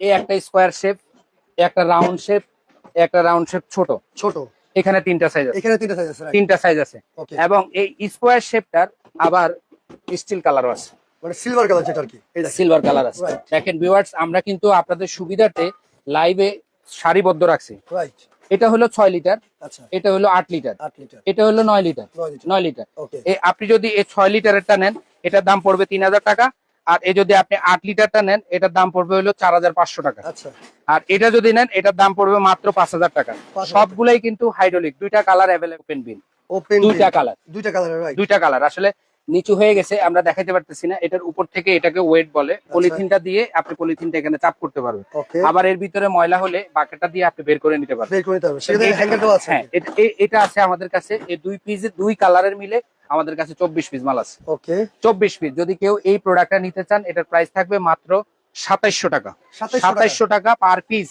এই একটা square shape একটা রাউন্ড শেপ একটা রাউন্ড শেপ ছোট। ছোট। এখানে তিনটা সাইজ আছে। এখানে তিনটা সাইজ আছে তিনটা সাইজ আছে। এবং এই স্কোয়ার শেপটার আবার স্টিল কালারও আছে। মানে সিলভার কালার যেটা আর কি। সিলভার কালার আছে। Right. দেখেন ভিউয়ার্স আমরা কিন্তু আপনাদের সুবিধাতে লাইভে সারিবদ্ধ রাখছি। রাইট এটা হলো ছয় লিটার আচ্ছা। এটা হলো আট লিটার এটা হলো নয় লিটার নয় লিটার ওকে আপনি যদি এই ছয় লিটারেরটা নেন এটার দাম পড়বে তিন হাজার টাকা। আর এ যদি আপনি আট লিটারটা নেন এটার দাম পড়বে হলো চার হাজার পাঁচশো টাকা। আচ্ছা। আর এটা যদি নেন এটার দাম পড়বে মাত্র পাঁচ হাজার টাকা। 5,000 সবগুলাই কিন্তু হাইড্রোলিক দুইটা কালার অ্যাভেলেবল বিন দুইটা কালার দুইটা কালার দুইটা কালার আসলে নিচু হয়ে গেছে আমরা দেখাতে পারতেছি না। এটার উপর থেকে এটাকে ওয়েট বলে পলিথিনটা দিয়ে আপনি পলিথিনটা এখানে চাপ করতে পারবেন। আবার এর ভিতরে ময়লা হলে বাকেটটা দিয়ে আপনি বের করে নিতে পারবেন। হ্যাঁ এটা- এটা আছে আমাদের কাছে। এই দুই পিস দুই কালারের মিলে আমাদের কাছে চব্বিশ পিস মাল আছে। ওকে। চব্বিশ পিস যদি কেউ এই প্রোডাক্টটা নিতে চান এটার প্রাইস থাকবে মাত্র সাতাইশশো টাকা। সাতাইশশো টাকা। Per piece